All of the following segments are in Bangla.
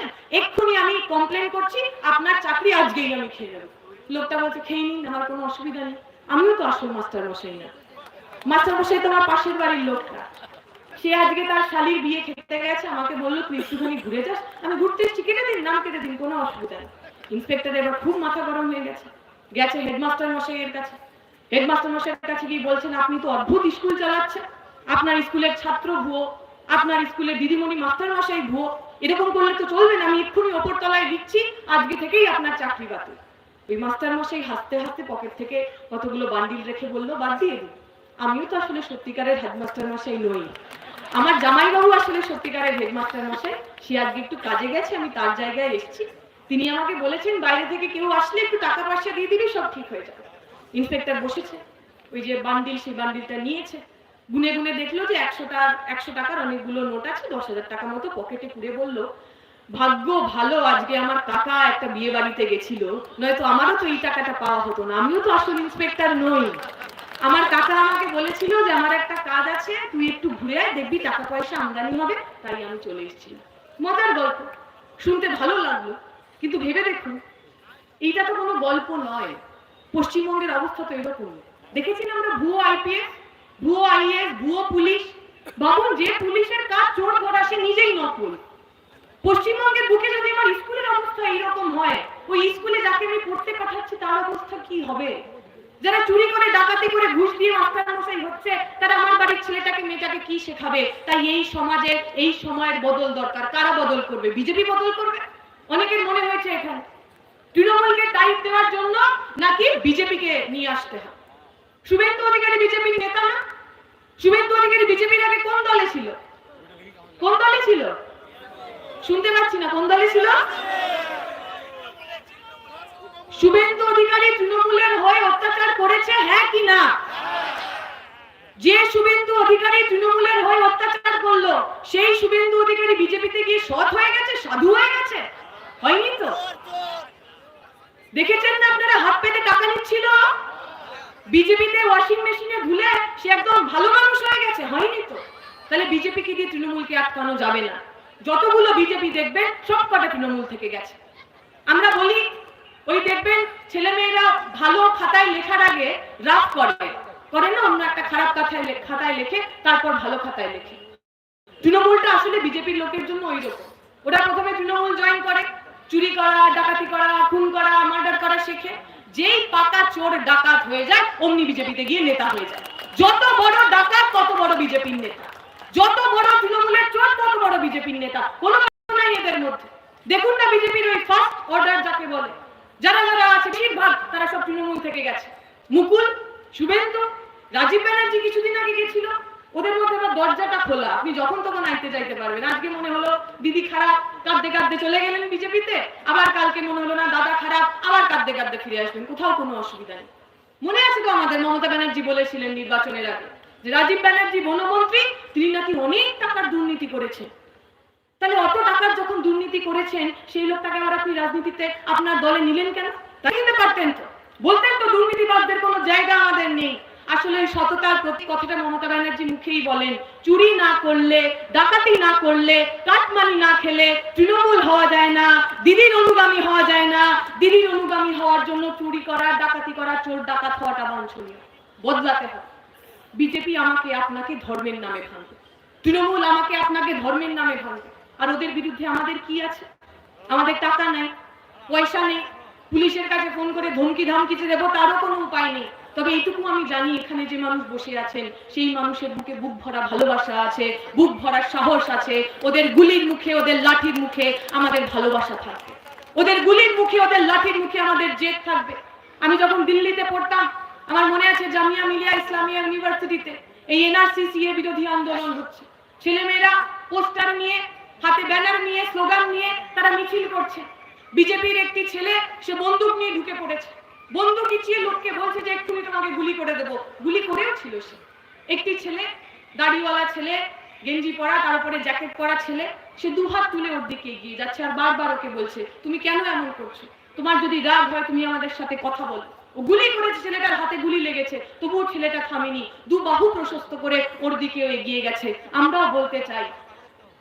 চালাচ্ছেন এক্ষুনি আমি কমপ্লেন করছি, আপনার চাকরি আজকেই আমি খেয়ে নেব। লোকটা বলছে, খেয়ে নিন, আমার কোনো অসুবিধা নেই। আমিও তো আসল মাস্টার মশাই না। মাস্টার মশাই তোমার পাশের বাড়ির লোকটা। সে আজকে তার শালির বিয়ে খেতে গেছে, আমাকে বলল, তুই একটুখানি ঘুরে যাস, আমি ঘুরতে এসেছি, কেটে দিন, নাম কেটে দিন, কোনো অসুবিধা নেই। ইন্সপেক্টর এবার খুব মাথা গরম হয়ে গেছে। গেছে হেডমাস্টার মশাইয়ের কাছে। হেডমাস্টার মশাইয়ের কাছে গিয়ে বলছেন, আপনি তো অদ্ভুত স্কুল চালাচ্ছেন। আপনার স্কুলের ছাত্র ভুয়ো। আপনার স্কুলের দিদিমণি মাস্টার মশাই ভুয়ো এরকম করলে তো চলবে না, আমি এক্ষুনি ওপর তলায় দিচ্ছি, আজকে থেকেই আপনার চাকরি বাতিল। ওই মাস্টার মশাই হাসতে হাসতে পকেট থেকে কতগুলো বান্ডিল রেখে বলল, বাদ দিয়ে দিন। আমিও তো আসলে সত্যিকারের হেডমাস্টার মশাই নই। আমার জামাইবাবু আসলে সত্যিকারের হেডমাস্টার মশাই সে আজকে একটু কাজে গেছে, আমি তার জায়গায় এসেছি। তিনি আমাকে বলেছেন, বাইরে থেকে কেউ আসলে একটু টাকা পয়সা দিয়ে দিবি, সব ঠিক হয়ে যাবে। ইন্সপেক্টর বসেছে, ওই যে বান্ডিল, সেই বান্ডিলটা নিয়েছে। গুনে গুনে দেখল যে একশোটা একশো টাকার অনেকগুলো নোট আছে, দশ হাজার টাকা মতো পকেটে পুড়ে বলল, ভাগ্য ভালো, আজকে আমার কাকা একটা বিয়ে বাড়িতে গেছিল। নয়তো আমারও তো এই টাকাটা পাওয়া হতো না, আমিও তো আসল ইন্সপেক্টর নই। আমার কাকা আমাকে বলেছিল যে, আমার একটা কাজ আছে, তুই একটু ঘুরে আয়, দেখবি টাকা পয়সা আমদানি হবে, তাই আমি চলে এসেছি। মজার গল্প, শুনতে ভালো লাগল, কিন্তু ভেবে দেখুন, এইটা তো কোনো গল্প নয়। পশ্চিমবঙ্গের অবস্থা তো এরকম। দেখেছি না আমরা ভুয়ো আইপিএস ভুয়ো আইএস, ভুয়ো পুলিশ। ভাবুন যে পুলিশের কাজ চোর ধরা সে নিজেই নকল। পশ্চিমবঙ্গের বুকে যদি আমার স্কুলের অবস্থা এইরকম হয়, ওই স্কুলে যাকে আমি পড়তে পাঠাচ্ছি, তার অবস্থা কি হবে? যারা চুরি করে, ডাকাতি করে, ঘুষ দিয়ে মাস্টার মশাই হচ্ছে, তারা আমার বাড়ির ছেলেটাকে, মেয়েটাকে কি শেখাবে? তাই এই সমাজে এই সময়ের বদল দরকার। কারা বদল করবে? বিজেপি বদল করবে? অনেকের মনে হয়েছে এখানে। তৃণমূলকে টাইট দেওয়ার জন্য নাকি বিজেপিকে নিয়ে আসতে হবে শুভেন্দু অধিকারী বিজেপির নেতা না? শুভেন্দু অধিকারী বিজেপির আগে কোন দলে ছিল? কোন দলে ছিল? শুনতে পাচ্ছি না, কোন দলে ছিল? শুভেন্দু অধিকারী তৃণমূলের হয়ে অত্যাচার করেছে হ্যাঁ কি না? যে শুভেন্দু অধিকারী তৃণমূলের হয়ে অত্যাচার করল, সেই শুভেন্দু অধিকারী বিজেপিতে গিয়ে সৎ হয়ে গেছে, সাধু হয়ে গেছে? হয়নি তো? দেখেছেন না আপনারা হাত পেতে টাকা নিচ্ছিল? বিজেপিতে ওয়াশিং মেশিনে ধুলে সে একদম ভালো মানুষ হয়ে গেছে, হয়নি তো? তাহলে বিজেপিকে দিয়ে তৃণমূলকে আটকানো যাবে না। যতগুলো বিজেপি দেখবেন, সব কটা তৃণমূল থেকে গেছে। আমরা বলি, ওই দেখবেন ছেলে মেয়েরা ভালো খাতায় লেখার আগে রাফ করে। করে না, অন্য একটা খারাপ কথায় খাতায় লেখে, তারপর ভালো খাতায় লেখে। তৃণমূলটা আসলে বিজেপির লোকের জন্য ওই রকম ওরা প্রথমে তৃণমূল জয়েন করে। চুরি করা, ডাকাতি করা, খুন করা মার্ডার করা শেখে। যেই পাকা চোর ডাকাত হয়ে যায়, অমনি বিজেপিতে গিয়ে নেতা হয়ে যায়। যত বড় ডাকাত, তত বড় বিজেপির নেতা। যত বড় তৃণমূলের চোর, তত বড় বিজেপির নেতা। কোনো নাই এদের মধ্যে। দেখুন না বিজেপির ওই ফার্স্ট অর্ডার যাকে বলে। যারা যারা আছে, বেশিরভাগ, তারা সব তৃণমূল থেকে গেছে। মুকুল, শুভেন্দু, রাজীব ব্যানার্জি কিছুদিন আগে গেছিল। ওদের মধ্যে আবার দরজাটা খোলা। আপনি যখন তখন আইতে যাইতে পারবেন। আজকে মনে হলো দিদি খারাপ, কাঁদতে কাঁদতে চলে গেলেন বিজেপিতে। আবার কালকে মনে হলো, না, দাদা খারাপ। আবার কাঁদতে কাঁদতে ফিরে আসবেন। কোথাও কোনো অসুবিধা নেই। মনে আছে তো আমাদের মমতা ব্যানার্জি বলেছিলেন নির্বাচনের আগে যে, রাজীব ব্যানার্জি বনমন্ত্রী, তিনি নাকি অনেক টাকার দুর্নীতি করেছেন। তাহলে অত টাকার যখন দুর্নীতি করেছেন, সেই লোকটাকে আবার আপনি রাজনীতিতে আপনার দলে নিলেন কেন? তাই নিতে পারতেন তো। বলতেন তো দুর্নীতিবাদদের কোনো জায়গা আমাদের নেই। আসলে সততার প্রতি কথাটা মমতা ব্যানার্জি মুখেই বলেন, চুরি না করলে, ডাকাতি না করলে, কাটমানি না খেলে তৃণমূল হওয়া যায় না, দিদির অনুগামী হওয়া যায় না, দিদির অনুগামী হওয়ার জন্য চুরি করা, ডাকাতি করা, চোর ডাকাত হওয়াটা বাঞ্ছনীয়। বদলাতে হবে। বিজেপি আমাকে আপনাকে ধর্মের নামে ভাঙবে। তৃণমূল আমাকে আপনাকে ধর্মের নামে ভাঙবে। আর ওদের বিরুদ্ধে আমাদের কি আছে? আমাদের টাকা নেই, পয়সা নেই। পুলিশের কাছে ফোন করে ধমকি ধামকিতে দেবো, তারও কোনো উপায় নেই। তবে এইটুকু আমি জানি, এখানে যে মানুষ বসে আছেন, সেই মানুষের বুকে বুক ভরা ভালোবাসা আছে, বুক ভরা সাহস আছে। ওদের গুলির মুখে, ওদের লাঠির মুখে আমাদের ভালোবাসা থাকবে। ওদের গুলির মুখে, ওদের লাঠির মুখে আমাদের জেদ থাকবে। আমি যখন দিল্লিতে পড়তাম, আমার মনে আছে জামিয়া মিলিয়া ইসলামিয়া ইউনিভার্সিটিতে এই এনআরসি সিএ বিরোধী আন্দোলন হচ্ছে। ছেলেমেয়েরা পোস্টার নিয়ে, হাতে ব্যানার নিয়ে, স্লোগান নিয়ে তারা মিছিল করছে। বিজেপির একটি ছেলে, সে বন্দুক নিয়ে ঢুকে পড়েছে। বন্দুক ইচিয়ে লোককে বলছে যে এক্ষুনি তোমাকে গুলি করে দেবো। গুলি করেও ছিল সে। একটি ছেলে, দাড়িওয়ালা ছেলে, গেঞ্জি পরা তারপরে জ্যাকেট পরা ছেলে, সে দুহাত তুলে ওর দিকে এগিয়ে যাচ্ছে আর বারবার ওকে বলছে, তুমি কেন এমন করছ? তোমার যদি রাগ হয়, তুমি আমাদের সাথে কথা বলো। ও গুলি করেছে, ছেলেটার হাতে গুলি লেগেছে। তবুও ছেলেটা থামেনি। দু বাহু প্রশস্ত করে ওর দিকে এগিয়ে গেছে। আমরাও বলতে চাই,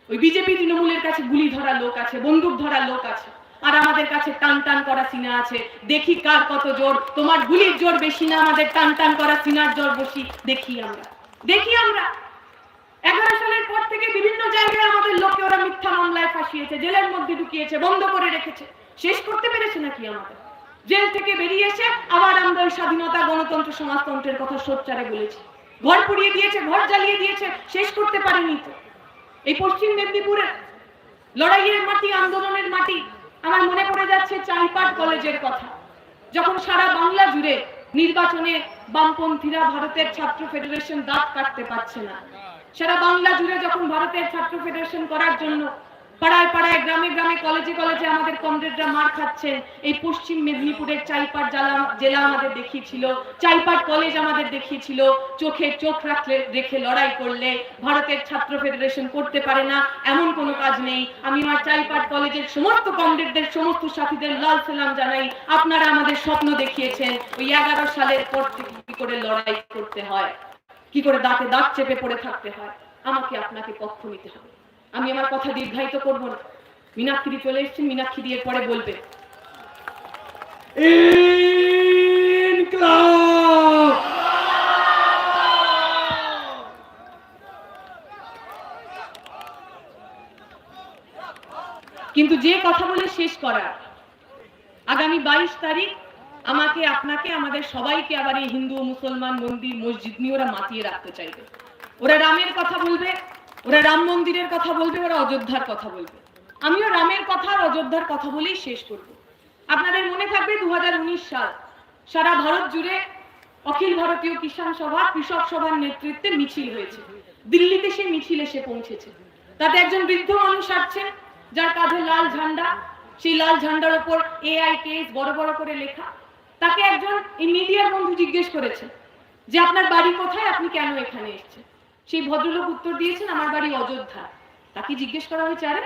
ওই বিজেপি তৃণমূলের কাছে গুলি ধরা লোক আছে, বন্দুক ধরা লোক আছে। আর আমাদের কাছে টান টান করা সিনা আছে। দেখি কার কত জোর। তোমার গুলির জোর বেশি না, আমাদের টান টান করা সিনার জোর বেশি। দেখি আমরা। দেখি আমরা। এগারো সালের পর থেকে বিভিন্ন জায়গায় আমাদের লোককে ওরা মিথ্যা মামলায় ফাঁসিয়েছে, জেলের মধ্যে ঢুকিয়েছে, বন্ধ করে রেখেছে। শেষ করতে পেরেছে নাকি আমাদের? জেল থেকে বেরিয়ে এসে আবার আমরা ওই স্বাধীনতা, গণতন্ত্র, সমাজতন্ত্রের কথা সোচ্চারে বলেছি। ঘর পুড়িয়ে দিয়েছে, ঘর জ্বালিয়ে দিয়েছে, শেষ করতে পারেনি তো। এই পশ্চিম মেদিনীপুরের লড়াইয়ের মাটি, আন্দোলনের মাটি আমার মনে পড়ে যাচ্ছে চাইপাট কলেজের কথা। যখন সারা বাংলা জুড়ে নির্বাচনে বামপন্থীরা ভারতের ছাত্র ফেডারেশন দাঁত কাটতে পারছে না। সারা বাংলা জুড়ে যখন ভারতের ছাত্র ফেডারেশন করার জন্য পাড়ায় পাড়ায়, গ্রামে গ্রামে, কলেজে কলেজে আমাদের কমরেডরা মার খাচ্ছেন এই পশ্চিম মেদিনীপুরের চাইপাট জেলা আমাদের দেখিয়েছিল, চাইপাট কলেজ আমাদের দেখিয়েছিল। চোখে চোখ রাখলে, রেখে লড়াই করলে ভারতের ছাত্র ফেডারেশন করতে পারে না, এমন কোনো কাজ নেই। আমি আমার চাইপাট কলেজের সমস্ত কমরেডদের, সমস্ত সাথীদের লাল সালাম জানাই। আপনারা আমাদের স্বপ্ন দেখিয়েছেন, ওই এগারো সালের পর থেকে কি করে লড়াই করতে হয়? কি করে দাঁতে দাঁত চেপে পড়ে থাকতে হয়? আমাকে আপনাকে পক্ষ নিতে হবে। আমি আমার কথা দীর্ঘায়িত করব না। মীনাক্ষী চলে এসেছেন মীনাক্ষী দিয়ে পরে বলবে। কিন্তু যে কথা বলে শেষ করা। আগামী বাইশ তারিখ আমাকে আপনাকে আমাদের সবাইকে আবার এই হিন্দু মুসলমান মন্দির মসজিদ নিয়ে ওরা মাতিয়ে রাখতে চাইবে। ওরা রামের কথা বলবে ওরা রাম মন্দিরের কথা বলবে, ওরা অযোধ্যার কথা বলবে। আমিও রামের কথা আর অযোধ্যার কথা বলেই শেষ করব। আপনাদের মনে থাকবে দুই হাজার উনিশ সাল। সারা ভারত জুড়ে অখিল ভারতীয় কিষাণ সভা, কৃষক সভার নেতৃত্বে মিছিল হয়েছে। দিল্লিতে সেই মিছিল এসে পৌঁছেছে। তাতে একজন বৃদ্ধ মানুষ আসছেন, যার কাঁধে লাল ঝান্ডা। সেই লাল ঝান্ডার ওপর এআই কেস বড় বড় করে লেখা। তাকে একজন এই মিডিয়ার বন্ধু জিজ্ঞেস করেছে যে, আপনার বাড়ি কোথায়? আপনি কেন এখানে এসেছেন? সেই ভদ্রলোক উত্তর দিয়েছেন, আমার বাড়ি অযোধ্যা। তাকে জিজ্ঞেস করা হয়েছে, আরে,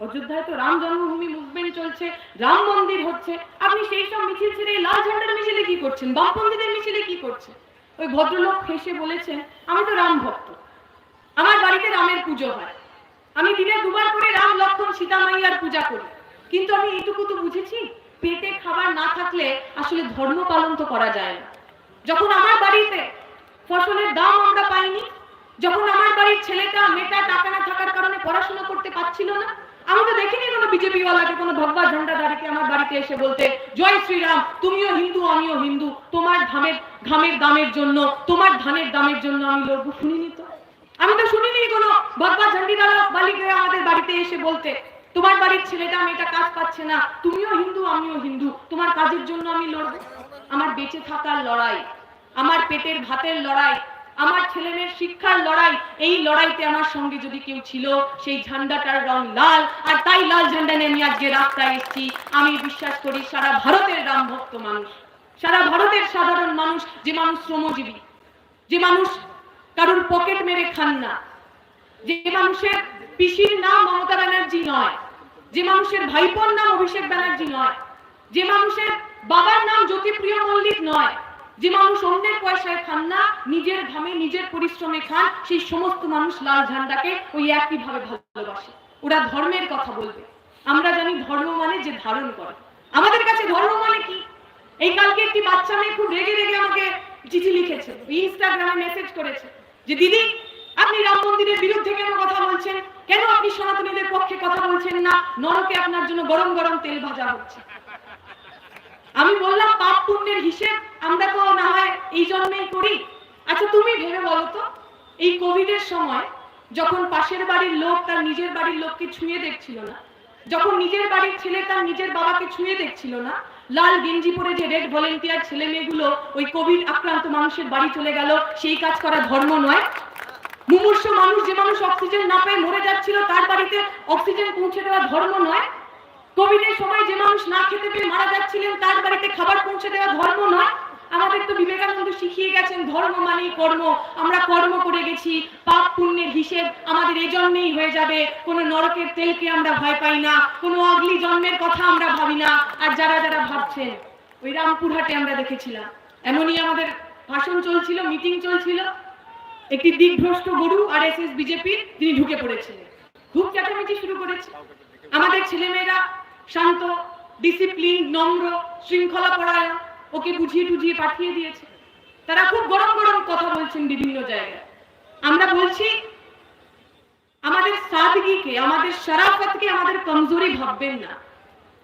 অযোধ্যায় তো রাম জন্মভূমি মুভমেন্ট চলছে, রাম মন্দির হচ্ছে, আপনি সেই সব মিছিল ছেড়ে লাল ঝান্ডার মিছিলে কি করছেন? বামপন্থীদের মিছিলে কি করছেন? ওই ভদ্রলোক হেসে বলেছেন, আমি তো রাম ভক্ত। আমার বাড়িতে রামের পুজো হয়। আমি দিনে দুবার করে রাম লক্ষণ সীতা মাইয়ার পূজা করি। কিন্তু আমি এইটুকু তো বুঝেছি, পেটে খাবার না থাকলে আসলে ধর্ম পালন তো করা যায় না। যখন আমার বাড়িতে ফসলের দাম আমরা পাইনি যখন আমার বাড়ির ছেলেটা, মেয়েটা টাকা না থাকার কারণে পড়াশোনা করতে পারছিল না, আমি তো দেখিনি কোনো বিজেপি ওয়ালাকে কোনো ভগবা ঝন্ডা দাঁড়িয়ে আমার বাড়িতে এসে বলতে, জয় শ্রীরাম, তুমিও হিন্দু, আমিও হিন্দু, তোমার ধামের, ঘামের দামের জন্য, তোমার ধানের দামের জন্য আমি লড়বো। শুনিনি তো? আমি তো শুনিনি কোনো ভগবা ঝন্ডিদারা বালিকা আমাদের বাড়িতে এসে বলতে, তোমার বাড়ির ছেলেটা, মেয়েটা কাজ পাচ্ছে না, তুমিও হিন্দু, আমিও হিন্দু, তোমার কাজের জন্য আমি লড়বো। আমার বেঁচে থাকার লড়াই, আমার পেটের ভাতের লড়াই আমার ছেলেমেয়ের শিক্ষার লড়াই, এই লড়াইতে আমার সঙ্গে যদি কেউ ছিল, সেই ঝান্ডাটার রং লাল, আর তাই লাল ঝান্ডা নিয়ে আমি আজকে রাস্তায় এসেছি। আমি বিশ্বাস করি সারা ভারতের রাম ভক্ত মানুষ, সারা ভারতের সাধারণ মানুষ, যে মানুষ শ্রমজীবী, যে মানুষ কারোর পকেট মেরে খান না, যে মানুষের পিসির নাম মমতা ব্যানার্জি নয়, যে মানুষের ভাইপোর নাম অভিষেক ব্যানার্জি নয়, যে মানুষের বাবার নাম জ্যোতিপ্রিয় মল্লিক নয় যে মানুষ অন্যের পয়সায় খান না, নিজের ঘামে, নিজের পরিশ্রমে খান, সেই সমস্ত মানুষ লাল ঝান্ডাকে ওই একই ভাবে ভালোবাসে। ওরা ধর্মের কথা বলবে। আমরা জানি ধর্ম মানে যে ধারণ করে। আমাদের কাছে ধর্ম মানে কি? এই কালকে একটি বাচ্চা মেয়ে খুব রেগে রেগে আমাকে চিঠি লিখেছে ইনস্টাগ্রামে মেসেজ করেছে যে, দিদি, আপনি রাম মন্দিরের বিরুদ্ধে কেন কথা বলছেন? কেন আপনি সনাতনীদের পক্ষে কথা বলছেন না? নরকে আপনার জন্য গরম গরম তেল ভাজা হচ্ছে। আমি বললাম, পাপ পুণ্যের হিসেব আমরা তো না হয় এই জন্মেই করি। আচ্ছা তুমি ভেবে বলো তো, এই কোভিডের সময় যখন পাশের বাড়ির লোক তার নিজের বাড়ির লোককে ছুঁয়ে দেখছিল না, যখন নিজের বাড়ির ছেলে তার নিজের বাবাকে ছুঁয়ে দেখছিল না, লাল গেঞ্জি পরে যে রেড ভলেন্টিয়ার ছেলে মেয়েগুলো ওই কোভিড আক্রান্ত মানুষের বাড়ি চলে গেল, সেই কাজ করা ধর্ম নয়। মুমূর্ষ মানুষ যে মানুষ অক্সিজেন না পেয়ে মরে যাচ্ছিল, তার বাড়িতে অক্সিজেন পৌঁছে দেওয়া ধর্ম নয়। কোভিডের সময় যে মানুষ না খেতে পেয়ে মারা যাচ্ছিলেন, তার বাড়িতে খাবার পৌঁছে দেওয়া ধর্ম নয়। আমাদের তো বিবেকানন্দ শিখিয়ে গেছেন, ধর্ম মানেই কর্ম। আমরা কর্ম করে গেছি, পাপ পুণ্যের হিসেব আমাদের এই জন্মেই হয়ে যাবে। কোনো নরকের তেলকে আমরা ভয় পাই না, কোনো অগলি জন্মের কথা আমরা ভাবি না। আর যারা যারা ভাবছেন, ওই রামপুরহাটে আমরা দেখেছিলাম। এমনই আমাদের ভাষণ চলছিল, মিটিং চলছিল। একটি দিকভ্রষ্ট গরু, আর এস এস বিজেপির, তিনি ঢুকে পড়েছিলেন। খুব চেঁচামেচি শুরু করেছে। আমাদের ছেলেমেয়েরা শান্ত ডিসিপ্লিন নম্র শৃঙ্খলা পরায়ণ ওকে বুঝিয়ে টুঝিয়ে পাঠিয়ে দিয়েছে। তারা খুব গরম গরম কথা বলছেন বিভিন্ন জায়গায়। আমরা বলছি, আমাদের সাদগিকে, আমাদের শরাফতকে আমাদের কমজোরি ভাববেন না।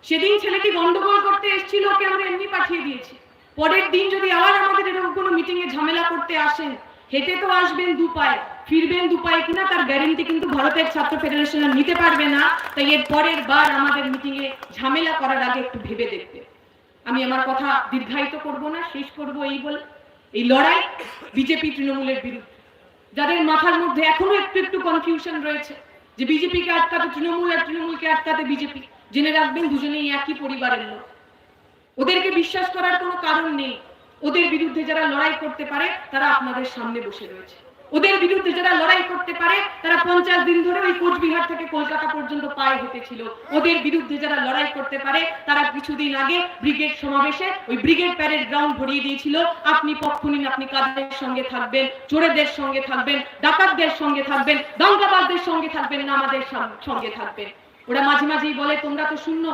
সেদিন ছেলেটি গন্ডগোল করতে এসেছিল, ওকে আমরা এমনি পাঠিয়ে দিয়েছি। পরের দিন যদি আবার আমাদের এরকম কোনো মিটিংয়ে ঝামেলা করতে আসেন হেঁটে তো আসবেন দু পায়ে। ফিরবেন দু পায়ে কিনা তার গ্যারেন্টি কিন্তু ভারতের ছাত্র ফেডারেশন নিতে পারবে না। তাই এর পরের বার আমাদের মিটিং এ ঝামেলা করার আগে একটু ভেবে দেখবে। আমি আমার কথা দীর্ঘায়িত করব না, শেষ করব এই বলে। এই লড়াই বিজেপি তৃণমূলের বিরুদ্ধে। যাদের মাথার মধ্যে এখনও একটু একটু কনফিউশন রয়েছে, যে বিজেপিকে আটকাতে তৃণমূল আর তৃণমূলকে আটকাতে বিজেপি, জেনে রাখবেন দুজনেই একই পরিবারের লোক। ওদেরকে বিশ্বাস করার কোনো কারণ নেই। ওদের বিরুদ্ধে যারা লড়াই করতে পারে, তারা আপনাদের সামনে বসে রয়েছে। ওদের বিরুদ্ধে যারা লড়াই করতে পারে, তারা পঞ্চাশ দিন ধরে ওই কোচবিহার থেকে কলকাতা পর্যন্ত পায়ে হেঁটেছিল। ওদের বিরুদ্ধে যারা লড়াই করতে পারে, তারা কিছুদিন আগে ব্রিগেড সমাবেশে ওই ব্রিগেড প্যারেড গ্রাউন্ড ভরিয়ে দিয়েছিল। আপনি পক্ষ নিন, আপনি কাদের সঙ্গে থাকবেন, চোরেদের সঙ্গে থাকবেন, ডাকাতদের সঙ্গে থাকবেন, দাঙ্গাবাজদের সঙ্গে থাকবেন না আমাদের সঙ্গে থাকবেন। ওরা মাঝে মাঝেই বলে, তোমরা তো শূন্য,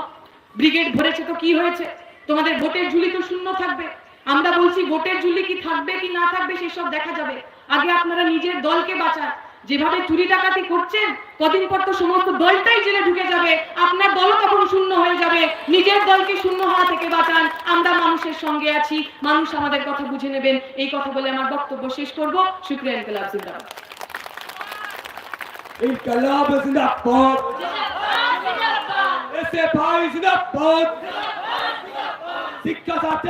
ব্রিগেড ভরেছে তো কি হয়েছে? তোমাদের ভোটের ঝুলি তো শূন্য থাকবে। আমরা বলছি ভোটের ঝুলি কি থাকবে কি না থাকবে সেসব দেখা যাবে। আগে আপনারা নিজের দলকে বাঁচান। যেভাবে চুরি ডাকাতি করছেন কদিন পর তো সমস্ত দলটাই জেলে ঢুকে যাবে। আপনার দলও তখন শূন্য হয়ে যাবে? নিজের দলকে শূন্য হওয়া থেকে বাঁচান। আমরা মানুষের সঙ্গে আছি। মানুষ আমাদের কথা বুঝে নেবেন। এই কথা বলে আমার বক্তব্য শেষ করব। শুক্রিয়া ইনকলাব জিন্দাবাদ। ইনকলাব জিন্দাবাদ। এসে ভাই জিন্দাবাদ। শিক্ষা ছাত্র